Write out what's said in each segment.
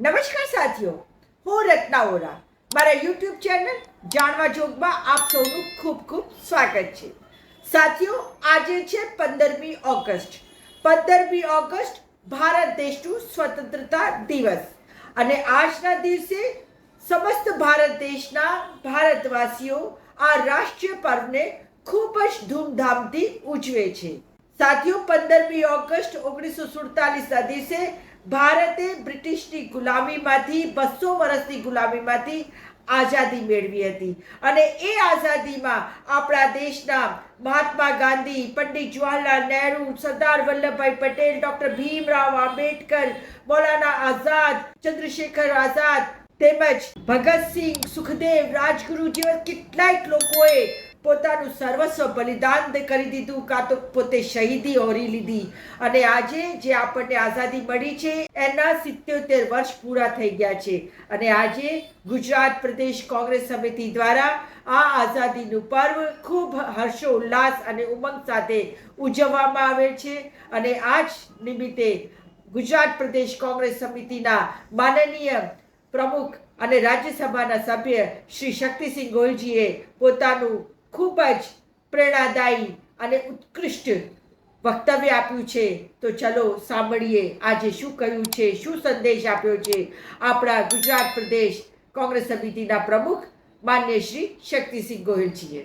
નમસ્કાર સાથીઓ, હું રત્ના ઓરા. મારા યુટ્યુબ ચેનલ જાણવા જોગમાં આપ સૌનું ખૂબ ખૂબ સ્વાગત છે. સાથીઓ, આજે છે પંદરમી ઓગસ્ટ. પંદરમી ઓગસ્ટ ભારત દેશનું સ્વતંત્રતા દિવસ અને આજના દિવસે સમસ્ત ભારત દેશના ભારતવાસીઓ આ રાષ્ટ્રીય પર્વને ખૂબ જ ધૂમધામથી ઉજવે છે. સાથીઓ, પંદરમી ઓગસ્ટ ઓગણીસો સુડતાલીસના દિવસે ભારતે બ્રિટિશની ગુલામીમાંથી, બસો વર્ષની ગુલામીમાંથી આઝાદી મેળવી હતી. અને એ આઝાદીમાં આપણા દેશના મહાત્મા ગાંધી, પંડિત જવાહરલાલ નહેરુ, સરદાર વલ્લભભાઈ પટેલ, ડોક્ટર ભીમરાવ આંબેડકર, મૌલાના આઝાદ, ચંદ્રશેખર આઝાદ તેમજ ભગતસિંહ સુખદેવ રાજગુરુ જેવા કેટલાય લોકોએ પોતાનું સર્વસ્વ બલિદાન કરી દીધું, કાં તો પોતે શહીદી ઓરી લીધી. અને આજે જે આપણને આઝાદી મળી છે, એના સિત્યોતેર વર્ષ પૂરા થઈ ગયા છે. અને આજે ગુજરાત પ્રદેશ કોંગ્રેસ સમિતિ દ્વારા આ આઝાદીનું પર્વ ખૂબ હર્ષોલ્લાસ અને ઉમંગ સાથે ઉજવવામાં આવે છે. અને આ જ નિમિત્તે ગુજરાત પ્રદેશ કોંગ્રેસ સમિતિના માનનીય પ્રમુખ અને રાજ્યસભાના સભ્ય શ્રી શક્તિસિંહ ગોહિલજીએ પોતાનું ખૂબ જ પ્રેરણાદાયી અને ઉત્કૃષ્ટ વક્તવ્ય આપ્યું છે. તો ચલો સાંભળીએ આજે શું કહ્યું છે, શું સંદેશ આપ્યો છે આપણા ગુજરાત પ્રદેશ કોંગ્રેસ સમિતિના પ્રમુખ માન્ય શ્રી શક્તિસિંહ ગોહિલજીએ.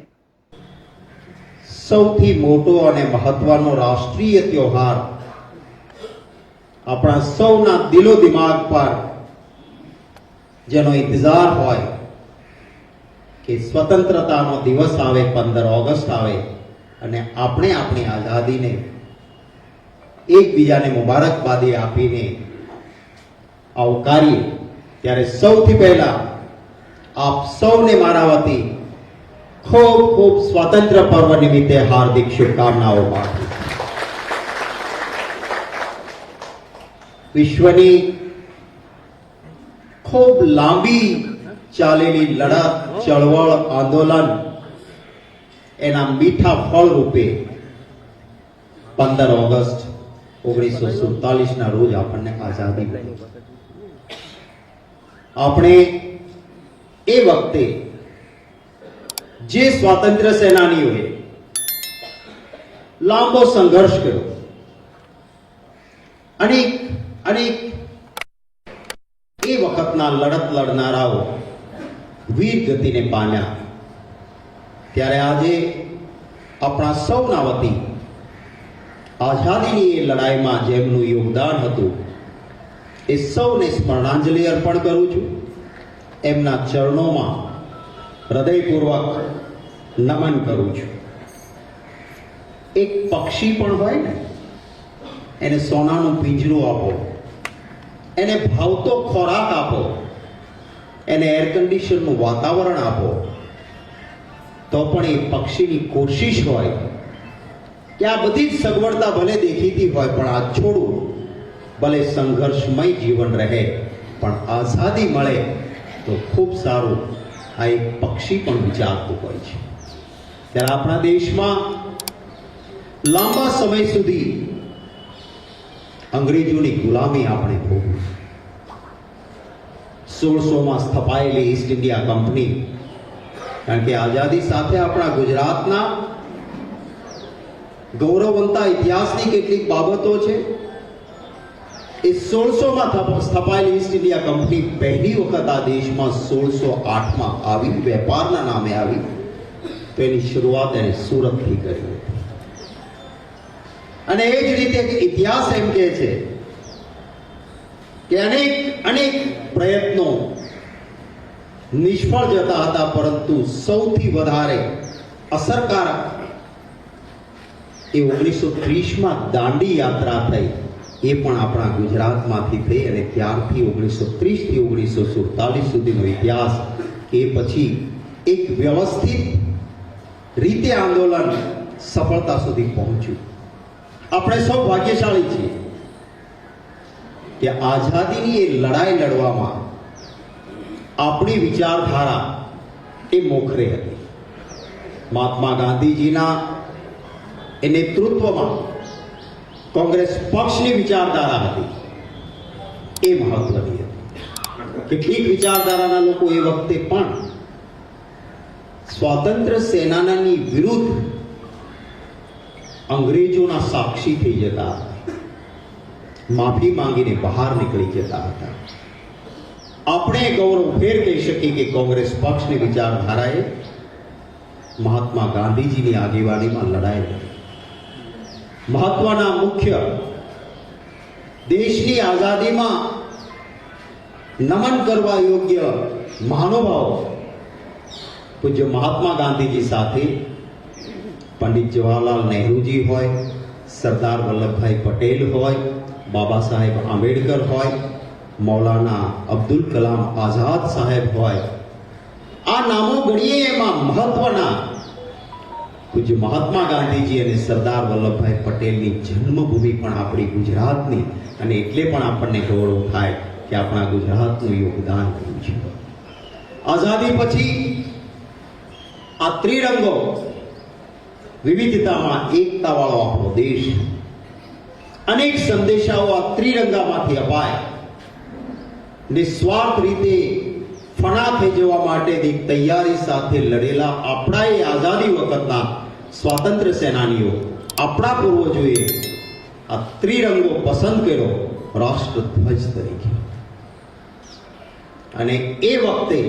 સૌથી મોટો અને મહત્વનો રાષ્ટ્રીય ત્યોહાર આપણા સૌના દિલો દિમાગ પર જેનો ઇંતજાર હોય કે સ્વતંત્રતાનો દિવસ આવે, પંદર ઓગસ્ટ આવે અને આપણે આપણી આઝાદીને એકબીજાને મુબારકબાદી આપીને આવકારીએ. ત્યારે સૌથી પહેલા આપ સૌને મારા વતી ખૂબ ખૂબ સ્વાતંત્ર્ય પર્વ નિમિત્તે હાર્દિક શુભકામનાઓ પાઠવું. વિશ્વની ખૂબ લાંબી ચાલેલી લડત ચળવળ, આંદોલન, એના મીઠા ફળ રૂપે પંદર ઓગસ્ટ ઓગણીસો સુડતાલીસ ના રોજ આપણને આઝાદી મળી. આપણે એ વખતે જે સ્વાતંત્ર્ય સેનાનીઓએ લાંબો સંઘર્ષ કર્યો, અનેક અનેક એ વખતના લડત લડનારાઓ વીર ગતિને પામ્યા. ત્યારે આજે આપણા સૌના વતી આઝાદીની એ લડાઈમાં જેમનું યોગદાન હતું, એ સૌને સ્મરણાંજલિ અર્પણ કરું છું. એમના ચરણોમાં હૃદયપૂર્વક નમન કરું છું. એક પક્ષી પણ હોય ને, એને સોનાનું પિંજરું આપો, એને ભાવતો ખોરાક આપો એને એર કન્ડિશનનું વાતાવરણ આપો. તો પણ એ પક્ષીની કોશિશ હોય કે આ બધી જ સગવડતા ભલે દેખીતી હોય, પણ આ છોડવું ભલે સંઘર્ષમય જીવન રહે, પણ આઝાદી મળે તો ખૂબ સારું. આ એક પક્ષી પણ વિચારતું હોય છે. ત્યારે આપણા દેશમાં લાંબા સમય સુધી અંગ્રેજોની ગુલામી આપણે ભોગવી સોળસોમાં સ્થપાયેલી ઈસ્ટ ઇન્ડિયા કંપની કારણ કે આઝાદી સાથે આપણા ગુજરાતના ગૌરવવંતા ઇતિહાસની કેટલીક બાબતો છે. એ સોળસોમાં સ્થપાયેલી ઈસ્ટ ઇન્ડિયા કંપની પહેલી વખત આ દેશમાં સોળસો આઠમાં આવી, વેપારના નામે આવી. તો એની શરૂઆત એને સુરતથી કરી. અને એ જ રીતે ઇતિહાસ એમ કહે છે કે અનેક અનેક પ્રયત્નો નિષ્ફળ જતા હતા, પરંતુ સૌથી વધારે અસરકારક એ ઓગણીસો ત્રીસમાં દાંડી યાત્રા થઈ. એ પણ આપણા ગુજરાતમાંથી થઈ અને ત્યારથી ઓગણીસો ત્રીસથી ઓગણીસો સુડતાલીસ સુધીનો ઇતિહાસ. એ પછી એક વ્યવસ્થિત રીતે આંદોલન સફળતા સુધી પહોંચ્યું. આપણે સૌ ભાગ્યશાળી છીએ. કે આઝાદીની એ લડાઈ લડવામાં આપણી વિચારધારા એ મોખરે હતી. મહાત્મા ગાંધીજીના એ નેતૃત્વમાં કોંગ્રેસ પક્ષની વિચારધારા હતી. એ મહત્વની હતી. કેટલીક વિચારધારાના લોકો એ વખતે પણ સ્વાતંત્ર્ય સેનાનાની વિરુદ્ધ અંગ્રેજોના સાક્ષી થઈ જતા હતા. માફી માંગીને બહાર નીકળી જતા હતા. આપણે ગૌરવ ફેર કહી શકીએ કે કોંગ્રેસ પક્ષની વિચારધારાએ મહાત્મા ગાંધીજીની આગેવાનીમાં લડાઈ લડી મહત્વના મુખ્ય દેશની આઝાદીમાં નમન કરવા યોગ્ય મહાનુભાવો પૂજ્ય મહાત્મા ગાંધીજી સાથે પંડિત જવાહરલાલ નહેરુજી હોય, સરદાર વલ્લભભાઈ પટેલ હોય બાબા સાહેબ આંબેડકર હોય, મૌલાના અબ્દુલ કલામ આઝાદ સાહેબ હોય, આ નામો ગણીએ એમાં મહત્વના. પૂજ્ય મહાત્મા ગાંધીજી અને સરદાર વલ્લભભાઈ પટેલની જન્મભૂમિ પણ આપણી ગુજરાતની અને એટલે પણ આપણને ગૌરવ થાય કે આપણા ગુજરાતનું યોગદાન રહ્યું છે. આઝાદી પછી આ ત્રિરંગો વિવિધતામાં એકતાવાળો આપણો દેશ અનેક સંદેશાઓ આ ત્રિરંગામાંથી અપાય. નિસ્વાર્થ રીતે ફણા થઈ જવા માટે તૈયારી સાથે લડેલા આપણા એ આઝાદી વખતના સ્વાતંત્ર્ય સેનાનીઓ, આપણા પૂર્વજોએ આ ત્રિરંગો પસંદ કર્યો રાષ્ટ્રધ્વજ તરીકે. અને એ વખતે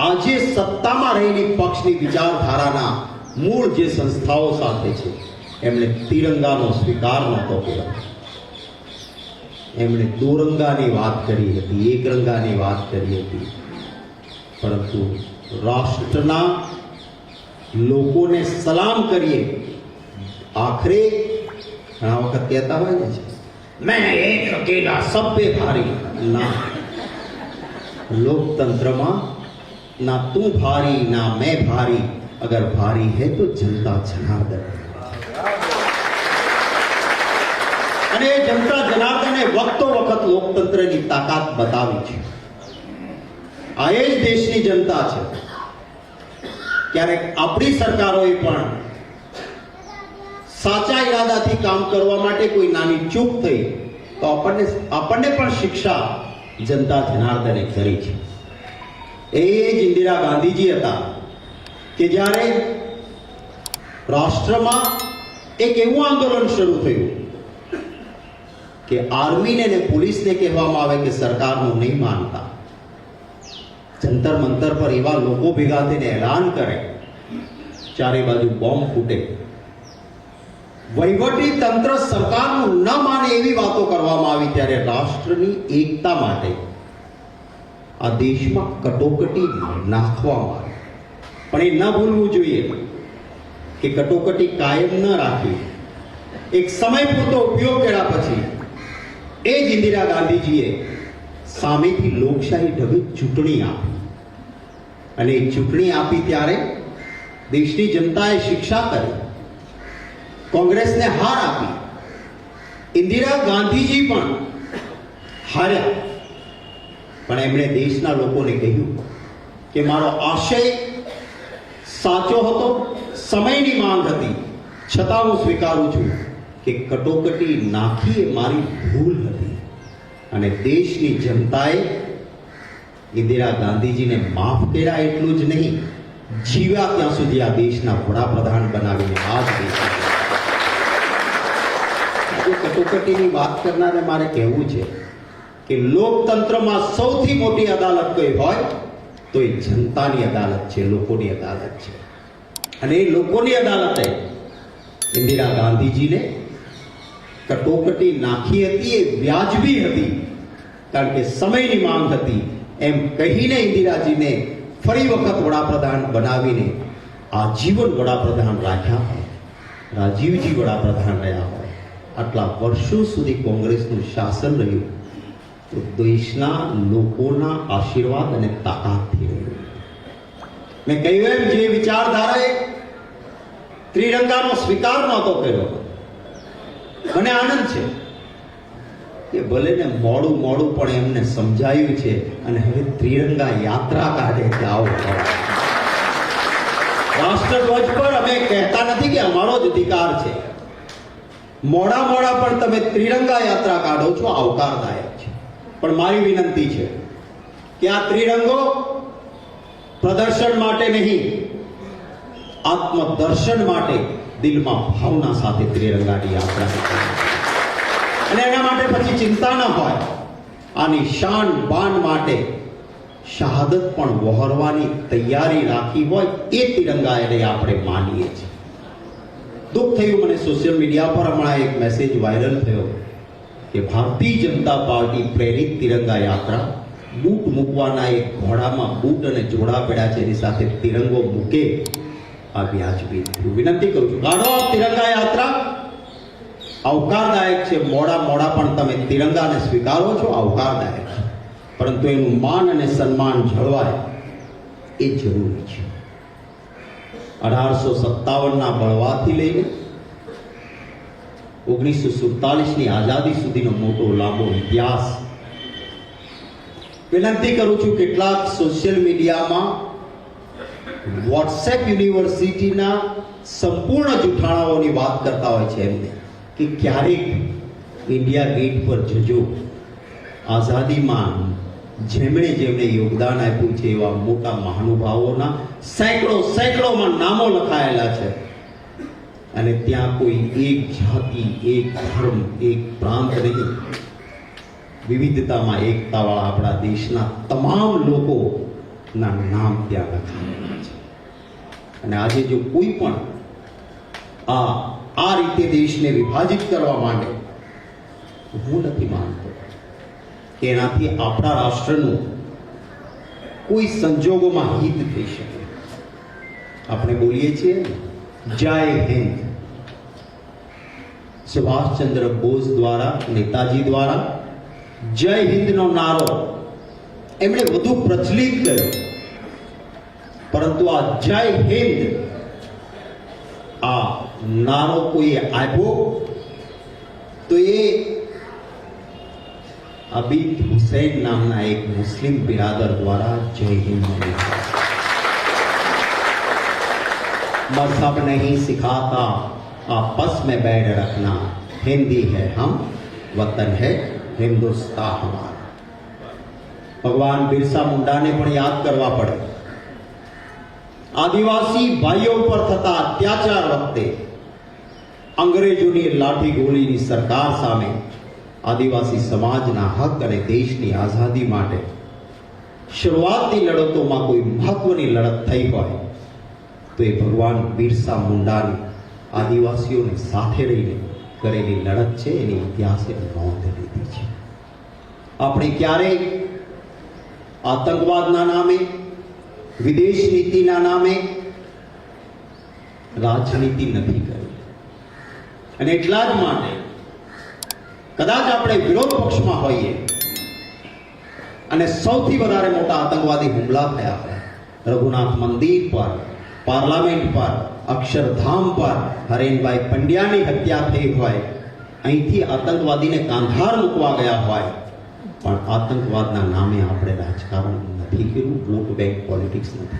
આજે સત્તામાં રહેલી પક્ષની વિચારધારાના મૂળ જે સંસ્થાઓ સાથે છે એમણે તિરંગાનો સ્વીકાર નહોતો કર્યો. એમણે દોરંગાની વાત કરી હતી, એકરંગાની વાત કરી હતી. પરંતુ રાષ્ટ્રના લોકોને સલામ કરીએ આખરે ઘણા વખત કહેતા હોય ને છે, મેં એક અકેલા સબ પે ભારી ના. લોકતંત્રમાં, ના તું ભારી, ના મેં ભારી, અગર ભારી है તો જનતા જનાર્દન. અને જનતા જનાર્દને વખતો વખત લોકતંત્રની તાકાત બતાવી છે. આ એ જ દેશની જનતા છે. ક્યારેક આપણી સરકારોએ પણ સાચા ઈરાદાથી કામ કરવા માટે કોઈ નાની ચૂક થઈ, તો આપણને આપણને પણ શિક્ષા જનતા જનાર્દને કરી છે. એ જ ઇન્દિરા ગાંધીજી હતા કે જ્યારે રાષ્ટ્રમાં એક એવું આંદોલન શરૂ થયું કે આર્મીને ને પોલીસને કહેવામાં આવે કે સરકારનું નહીં માનતા. જંતર મંતર પર એવા લોકો ભેગા થઈને એલાન કરે, ચારે બાજુ બોમ્બ ફૂટે. વહીવટી તંત્ર સરકારનું ન માને એવી વાતો કરવામાં આવી ત્યારે રાષ્ટ્રની એકતા માટે આ દેશમાં કટોકટી નાખવામાં આવી. પણ એ ન ભૂલવું જોઈએ કે કટોકટી કાયમ ન રાખવી. એક સમય પૂરતો ઉપયોગ કર્યા પછી એ જ ઇન્દિરા ગાંધીજીએ સામેથી લોકશાહી ઢબે ચૂંટણી આપી. અને ચૂંટણી આપી ત્યારે દેશની જનતાએ શિક્ષા કરી, કોંગ્રેસને હાર આપી. ઇન્દિરા ગાંધીજી પણ હાર્યા. પણ એમણે દેશના લોકોને કહ્યું કે મારો આશય સાચો હતો, સમયની માંગ હતી, છતાં હું સ્વીકારું છું. કે કટોકટી નાખી એ મારી ભૂલ હતી. અને દેશની જનતાએ ઇન્દિરા ગાંધીજીને માફ કર્યા એટલું જ નહીં, જીવ્યા ત્યાં સુધી આ દેશના વડાપ્રધાન બનાવીને આ જ દેશના કટોકટીની વાત કરનારે મારે કહેવું છે કે લોકતંત્રમાં સૌથી મોટી અદાલત કોઈ હોય, તો એ જનતાની અદાલત છે, લોકોની અદાલત છે. અને એ લોકોની અદાલતે ઇન્દિરા ગાંધીજીને કટોકટી નાખી હતી એ વ્યાજબી હતી કારણ કે સમયની માંગ હતી એમ કહીને ઇન્દિરાજીને ફરી વખત વડાપ્રધાન બનાવીને આજીવન વડાપ્રધાન રાખ્યા હોય રાજીવજી વડાપ્રધાન રહ્યા હોય આટલા વર્ષો સુધી કોંગ્રેસનું શાસન રહ્યું તો દેશના લોકોના આશીર્વાદ અને તાકાતથી રહ્યું મેં કહ્યું એમ જે વિચારધારાએ ત્રિરંગાનો સ્વીકાર નહોતો કર્યો મને આનંદ છે કે ભલે ને મોડું મોડું પણ એમને સમજાયું છે અને હવે ત્રિરંગા યાત્રા કાઢે જાઓ રાષ્ટ્રધ્વજ પર અમે કહેતા નથી કે અમારો જ અધિકાર છે. મોડા મોડા પણ તમે ત્રિરંગા યાત્રા કાઢો છો, આવકારદાયક છે. પણ મારી વિનંતી છે કે આ ત્રિરંગો પ્રદર્શન માટે નહીં, આત્મદર્શન માટે દિલમાં ભાવના સાથે ત્રિરંગાની યાત્રા અને એના માટે પછી ચિંતા ન હોય. આની શાન બાન માટે શહાદત પણ વહોરવાની તૈયારી રાખી હોય એ તિરંગા એને આપણે માનીએ છીએ. દુઃખ થયું મને સોશિયલ મીડિયા પર હમણાં એક મેસેજ વાયરલ થયો કે ભારતીય જનતા પાર્ટી પ્રેરિત તિરંગા યાત્રા બૂટ મૂકવાના એક ઘોડામાં બૂટ અને જોડા પડ્યા છે. એની સાથે તિરંગો મૂકે આ વ્યાજબી. વિનંતી કરું છું. કાઢો તિરંગા યાત્રા આવકારદાયક છે. મોડા મોડા પણ તમે તિરંગાને સ્વીકારો છો, આવકારદાયક. પરંતુ એનું માન અને સન્માન જળવાય એ જરૂરી છે. અઢારસો સત્તાવનના બળવાથી લઈને ઓગણીસો સુડતાલીસની આઝાદી સુધીનો મોટો લાંબો ઇતિહાસ. વિનંતી કરું છું, કેટલાક સોશિયલ મીડિયામાં વોટ્સએપ યુનિવર્સિટીના સંપૂર્ણ જૂઠાણાઓની વાત કરતા હોય છે એમને કે ક્યારેક ઇન્ડિયા ગેટ પર જજો. આઝાદીમાં જેમણે જેમણે યોગદાન આપ્યું છે એવા મોટા મહાનુભાવોના સેંકડો સેંકડોમાં નામો લખાયેલા છે. અને ત્યાં કોઈ એક જાતિ, એક ધર્મ, એક પ્રાંત નહીં. વિવિધતામાં એકતાવાળા આપણા દેશના તમામ લોકોના નામ ત્યાં લખાયેલા છે. અને આજે જો કોઈ પણ આ આ રીતે દેશને વિભાજિત કરવા માંડે, હું નથી માનતો એનાથી આપણા રાષ્ટ્રનું કોઈ સંજોગોમાં હિત થઈ શકે. આપણે બોલીએ છીએ જય હિન્દ. સુભાષચંદ્ર બોઝ દ્વારા, નેતાજી દ્વારા જય હિન્દનો નારો એમણે વધુ પ્રચલિત કર્યો. પરંતુ આ જય હિન્દ આ નારો કોઈએ આપ્યો તો એ અબીદ હુસૈન નામના એક મુસ્લિમ બિરાદર દ્વારા જય હિન્દ મળી છે. मजहब नहीं सिखाता आपस में बैठ रखना हिंदी है हम वतन है हिंदुस्तान हमारा ભગવાન બિરસા મુંડાને પણ યાદ કરવા પડે આદિવાસી ભાઈઓ પર થતા અત્યાચાર વખતે અંગ્રેજોની લાઠી ગોળીની સરકાર સામે આદિવાસી સમાજના હક અને દેશની આઝાદી માટે શરૂઆતની લડતોમાં કોઈ મહત્વની લડત થઈ હોય, તો એ ભગવાન બિરસા મુંડાની આદિવાસીઓને સાથે રહીને કરેલી લડત છે, એની ઇતિહાસે નોંધ લીધી છે. આપણે ક્યારેય આતંકવાદના નામે વિદેશ નીતિના નામે રાજનીતિ નથી કરી. અને એટલા જ માટે કદાચ આપણે વિરોધ પક્ષમાં હોઈએ અને સૌથી વધારે મોટા આતંકવાદી હુમલા થયા હોય. રઘુનાથ મંદિર પર, પાર્લામેન્ટ પર, અક્ષરધામ પર હરેનભાઈ પંડ્યાની હત્યા થઈ હોય. અહીંથી આતંકવાદીને કાંધાર મૂકવા ગયા હોય. પણ આતંકવાદના નામે આપણે રાજકારણ ફીકરું બ્લોક બેંક પોલિટિક્સ નથી.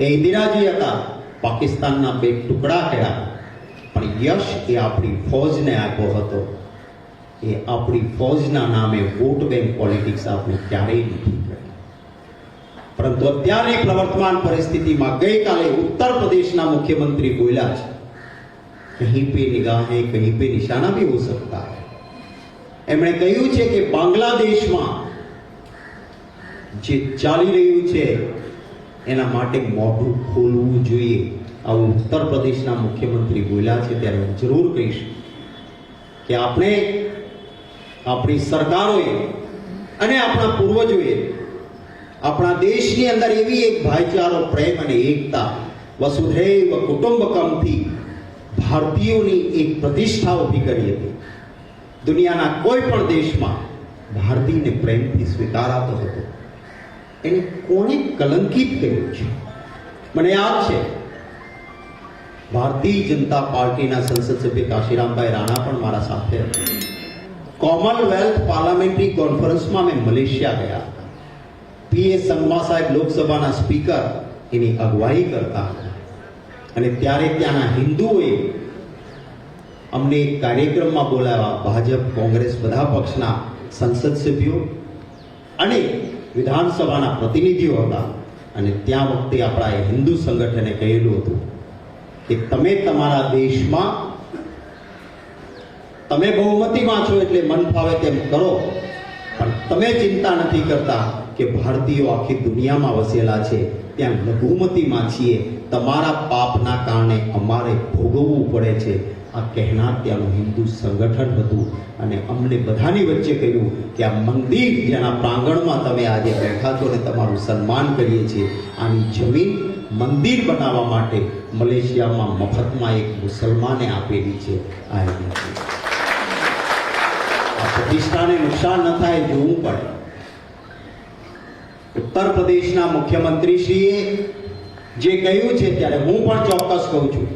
એ ઇન્દિરાજી હતા પાકિસ્તાનના બે ટુકડા કર્યા. પણ યશ એ આપણી ફોજને આપ્યો હતો. એ આપણી ફોજના નામે વોટ બેંક પોલિટિક્સ આપણે ક્યારેય નથી કરી પરંતુ અત્યારની પ્રવર્તમાન પરિસ્થિતિમાં ગઈકાલે ઉત્તર પ્રદેશના મુખ્યમંત્રી બોલ્યા છે कहीं પે निगाह है कहीं पे निशाना भी हो सकता એમણે કહ્યું છે કે બાંગ્લાદેશમાં જે ચાલી રહ્યું છે, એના માટે મોઢું ખોલવું જોઈએ. આવું ઉત્તર પ્રદેશના મુખ્યમંત્રી બોલ્યા છે, ત્યારે હું જરૂર કહીશ કે આપણે આપણી સરકારોએ અને આપણા પૂર્વજોએ આપણા દેશની અંદર એવી એક ભાઈચારો, પ્રેમ અને એકતા વસુધૈવ કુટુંબકમથી ભારતીયોની એક પ્રતિષ્ઠા ઊભી કરી હતી. દુનિયાના કોઈ પણ દેશમાં ભારતીયને પ્રેમથી સ્વીકારાતો હતો. એને કોણે કલંકિત કર્યું છે? મને યાદ છે, ભારતીય જનતા પાર્ટીના સંસદ સભ્ય કાશીરામભાઈ રાણા પણ મારા સાથે હતા. કોમનવેલ્થ પાર્લામેન્ટરી કોન્ફરન્સમાં મેં મલેશિયા ગયા પીએ સંગમા સાહેબ લોકસભાના સ્પીકર એની અગવાઈ કરતા અને ત્યારે ત્યાંના હિન્દુઓએ અમને એક કાર્યક્રમમાં બોલાવ્યા. ભાજપ, કોંગ્રેસ બધા પક્ષના સંસદ સભ્યો અને વિધાનસભાના પ્રતિનિધિઓ હતા. અને ત્યાં વખતે આપણા હિન્દુ સંગઠને કહેલું હતું કે તમે તમારા દેશમાં તમે બહુમતીમાં છો એટલે મન ફાવે તેમ કરો. પણ તમે ચિંતા નથી કરતા કે ભારતીયો આખી દુનિયામાં વસેલા છે. ત્યાં લઘુમતીમાં છીએ તમારા પાપના કારણે અમારે ભોગવવું પડે છે. આ કહેનાર ત્યાંનું હિન્દુ સંગઠન હતું અને અમને બધાની વચ્ચે કહ્યું કે આ મંદિર જેના પ્રાંગણમાં તમે આજે બેઠા છો અને તમારું સન્માન કરીએ છીએ, આની જમીન મંદિર બનાવવા માટે મલેશિયામાં મફતમાં એક મુસલમાને આપેલી છે, આ પ્રતિષ્ઠાને નુકસાન ન થાય જોવું પડે. ઉત્તર પ્રદેશના મુખ્યમંત્રીશ્રીએ જે કહ્યું છે, ત્યારે હું પણ ચોક્કસ કહું છું.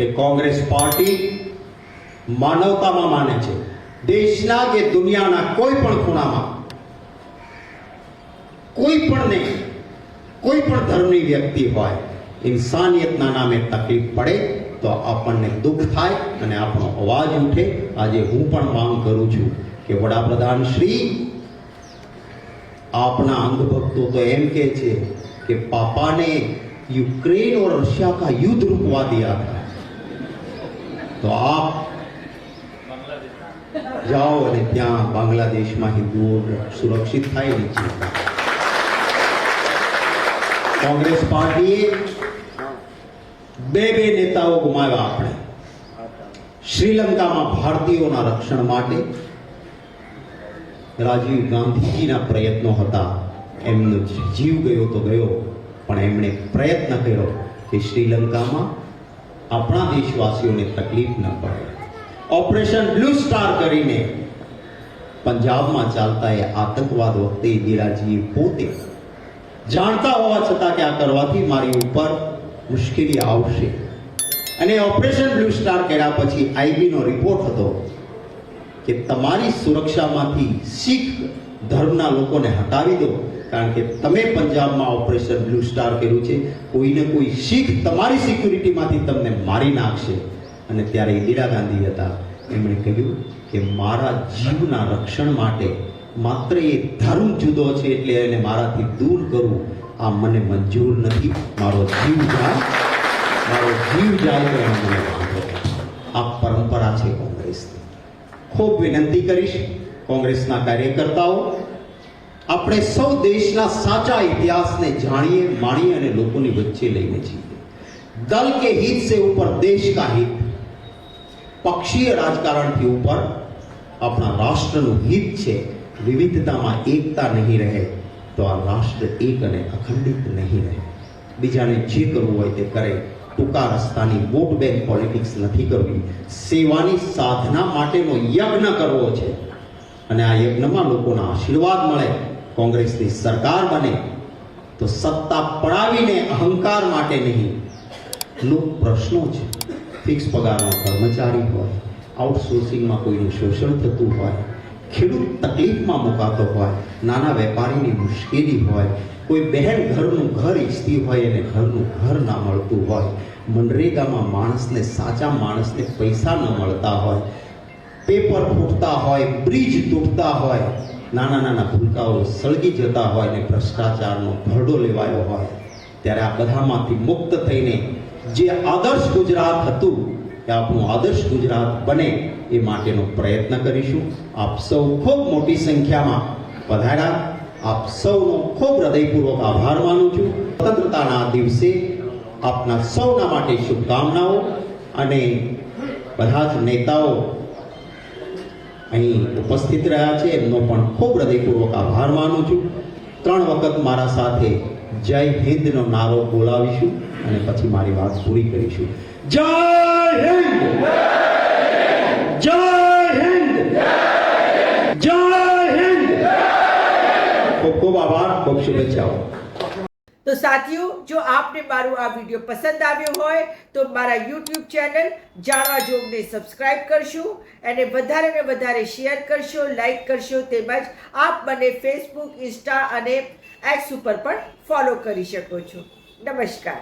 કે કોંગ્રેસ પાર્ટી માનવતામાં માને છે. દેશના કે દુનિયાના કોઈ પણ ખૂણામાં, કોઈ પણ ને કોઈ પણ ધર્મની વ્યક્તિ હોય, ઇન્સાનિયતના નામે તકલીફ પડે તો આપણને દુઃખ થાય અને આપણો અવાજ ઉઠે. આજે હું પણ માંગ કરું છું કે વડાપ્રધાન શ્રી આપના અંગભક્તો તો એમ કે છે કે, પાપાને યુક્રેન ઓર રશિયા કા યુદ્ધ રૂકવા દિયા હતા તો આપ જાઓ અને ત્યાં બાંગ્લાદેશમાં હિન્દુઓ સુરક્ષિત થાય એની ચિંતા. કોંગ્રેસ પાર્ટીએ બે બે નેતાઓ ગુમાવ્યા આપણે. શ્રીલંકામાં ભારતીયોના રક્ષણ માટે રાજીવ ગાંધીજીના પ્રયત્નો હતા. એમનો જીવ ગયો તો ગયો, પણ એમણે પ્રયત્ન કર્યો કે શ્રીલંકામાં આપણા દેશવાસીઓને તકલીફ ન પડે. ઓપરેશન બ્લુ સ્ટાર કરીને પંજાબમાં ચાલતા એ આતંકવાદ વખતે ઇન્દિરાજીએ પોતે જાણતા હોવા છતાં કે આ કરવાથી મારી ઉપર મુશ્કેલી આવશે. અને ઓપરેશન બ્લુ સ્ટાર કર્યા પછી આઈબીનો રિપોર્ટ હતો કે તમારી સુરક્ષામાંથી શીખ ધર્મના લોકોને હટાવી દો. કારણ કે તમે પંજાબમાં ઓપરેશન બ્લુ સ્ટાર કર્યું છે, કોઈને કોઈ શીખ તમારી સિક્યુરિટીમાંથી તમને મારી નાખશે. અને ત્યારે ઇન્દિરા ગાંધી હતા. એમણે કહ્યું કે મારા જીવના રક્ષણ માટે માત્ર એ ધર્મ જુદો છે એટલે એને મારાથી દૂર કરવું આ મને મંજૂર નથી. મારો જીવ જાય. મારો જીવ જાય તો એનો મને વાંધો આ પરંપરા છે કોંગ્રેસની. ખૂબ વિનંતી કરીશ કોંગ્રેસના કાર્યકર્તાઓ આપણે સૌ દેશના સાચા ઇતિહાસને જાણીએ, માણીએ અને લોકોની વચ્ચે લઈને જઈએ દલ કે હિત સે ઉપર, દેશ કા હિત. પક્ષીય રાજકારણથી ઉપર આપણા રાષ્ટ્રનું હિત છે. વિવિધતામાં એકતા નહીં રહે તો આ રાષ્ટ્ર એક અને અખંડિત નહીં રહે. બીજાને જે કરવું હોય તે કરે. ટૂંકા રસ્તાની વોટ બેંક પોલિટિક્સ નથી કરવી. સેવાની સાધના માટેનો યજ્ઞ કરવો છે. અને આ યજ્ઞમાં લોકોના આશીર્વાદ મળે. કોંગ્રેસની સરકાર બને તો સત્તા પડાવીને અહંકાર માટે નહીં. નો પ્રશ્નો છે. ફિક્સ પગારનો કર્મચારી હોય, આઉટસોર્સિંગમાં કોઈનું શોષણ થતું હોય, ખેડૂત તકલીફમાં મુકાતો હોય, નાના વેપારીની મુશ્કેલી હોય, કોઈ બહેન ઘરનું ઘર ઈચ્છતી હોય અને ઘરનું ઘર ના મળતું હોય, મનરેગામાં માણસને સાચા માણસને પૈસા ન મળતા હોય, પેપર ફૂટતા હોય, બ્રિજ તૂટતા હોય નાના નાના ભૂલકાઓ સળગી જતા હોય ને ભ્રષ્ટાચારનો ભરડો લેવાયો હોય, ત્યારે આ બધામાંથી મુક્ત થઈને જે આદર્શ ગુજરાત હતું, એ આપણું આદર્શ ગુજરાત બને એ માટેનો પ્રયત્ન કરીશું. આપ સૌ ખૂબ મોટી સંખ્યામાં પધાર્યા. આપ સૌનો ખૂબ હૃદયપૂર્વક આભાર માનું છું. સ્વતંત્રતાના દિવસે આપના સૌના માટે શુભકામનાઓ અને બધા જ નેતાઓ અહીં ઉપસ્થિત રહ્યા છે. એમનો પણ ખૂબ હૃદયપૂર્વક આભાર માનું છું. ત્રણ વખત મારા સાથે જય હિન્દનો નારો બોલાવીશું અને પછી મારી વાત પૂરી કરીશું. જય હિન્દ! જય હિન્દ! જય હિન્દ! ખૂબ ખૂબ આભાર. ખૂબ શુભેચ્છાઓ. તો સાથીઓ, જો આપને મારું આ વીડિયો પસંદ આવ્યો હોય, તો મારા યુટ્યુબ ચેનલ જાણવા જોગને સબસ્ક્રાઈબ કરશો અને વધારે ને વધારે શેર કરશો લાઈક કરશો, તેમજ આપ મને ફેસબુક ઇન્સ્ટા અને એક્સ ઉપર પણ ફોલો કરી શકો છો. નમસ્કાર.